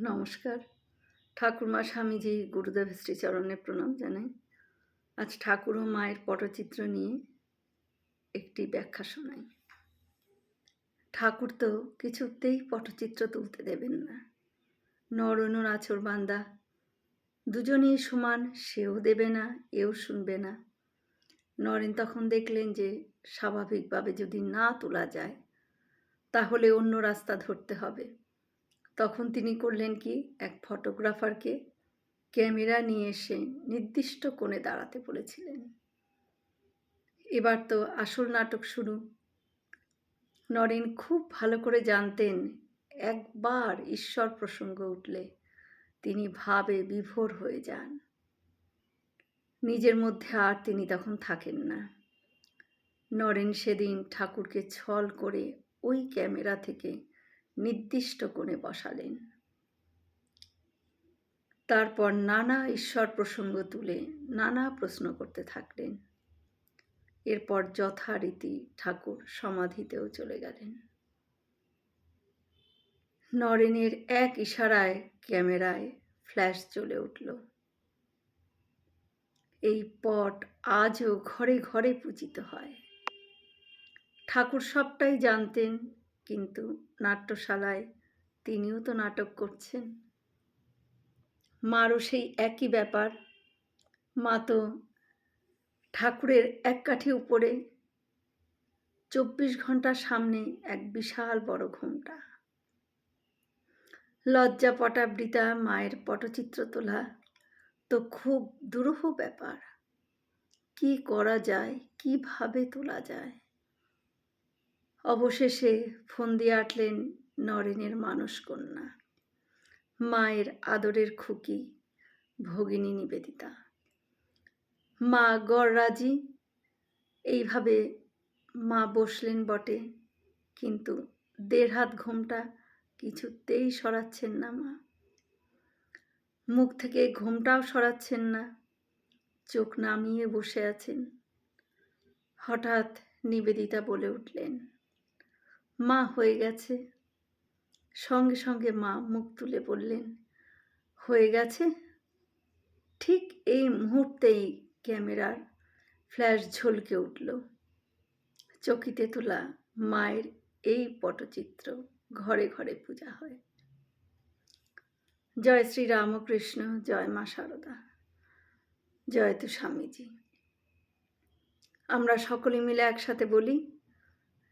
নমস্কার। ঠাকুরমা স্বামীজি গুরুদেব শ্রীচরণে প্রণাম জানাই। আজ ঠাকুর ও মায়ের পটচিত্র নিয়ে একটি ব্যাখ্যা শোনাই। ঠাকুর তো কিছুতেই পটচিত্র তুলতে দেবেন না। নরনুর আচর বান্দা, দুজনেই সমান, সেও দেবে না, এও শুনবে না। নরেন তখন দেখলেন যে স্বাভাবিকভাবে যদি না তোলা যায়, তাহলে অন্য রাস্তা ধরতে হবে। তখন তিনি করলেন কি? এক ফটোগ্রাফারকে ক্যামেরা নিয়ে এসে নির্দিষ্ট কোণে দাঁড়াতে বলেছিলেন। এবার তো আসল নাটক শুরু। নরেন খুব ভালো করে জানতেন, একবার ঈশ্বর প্রসঙ্গ উঠলে তিনি ভাবে বিভোর হয়ে যান। নিজের মধ্যে আর তিনি তখন থাকেন না। নরেন সেদিন ঠাকুরকে ছল করে ওই ক্যামেরা থেকে নির্দিষ্ট কোণে বসালেন। তারপর নানা ঈশ্বর প্রসঙ্গ তুলে নানা প্রশ্ন করতে থাকলেন। এরপর যথারীতি ঠাকুর সমাধিতেও চলে গেলেন। নরেনের এক ইশারায় ক্যামেরায় ফ্ল্যাশ চলে উঠল। এই পট আজও ঘরে ঘরে পূজিত হয়। ঠাকুর সবটাই জানতেন কিন্তু নাট্যশালায় তিনিও তো নাটক করছেন। মারও সেই একই ব্যাপার। মা তো ঠাকুরের এক কাঠি উপরে চব্বিশ ঘণ্টার সামনে এক বিশাল বড় ঘুমটা। লজ্জা পটাবৃতা মায়ের পটচিত্র তোলা তো খুব দুরূহ ব্যাপার। কি করা যায়, কীভাবে তোলা যায়? অবশেষে ফোন দিয়ে আটলেন নরেনের মানস কন্যা মায়ের আদরের খুকি ভগিনী নিবেদিতা। মা গড়রাজি এইভাবে মা বসলেন বটে, কিন্তু দেড় হাত ঘুমটা কিছুতেই সরাচ্ছেন না মা। মুখ থেকে ঘুমটাও সরাচ্ছেন না, চোখ নামিয়ে বসে আছেন। হঠাৎ নিবেদিতা বলে উঠলেন মা হয়ে গেছে। সঙ্গে সঙ্গে মা মুখ তুলে বললেন, হয়ে গেছে? ঠিক এই মুহূর্তেই ক্যামেরার ফ্ল্যাশ ঝলকে উঠল। চকিতে তোলা মায়ের এই পটচিত্র ঘরে ঘরে পূজা হয়। জয় শ্রী রামকৃষ্ণ, জয় মা শারদা জয় তু স্বামীজি। আমরা সকলে মিলে একসাথে বলি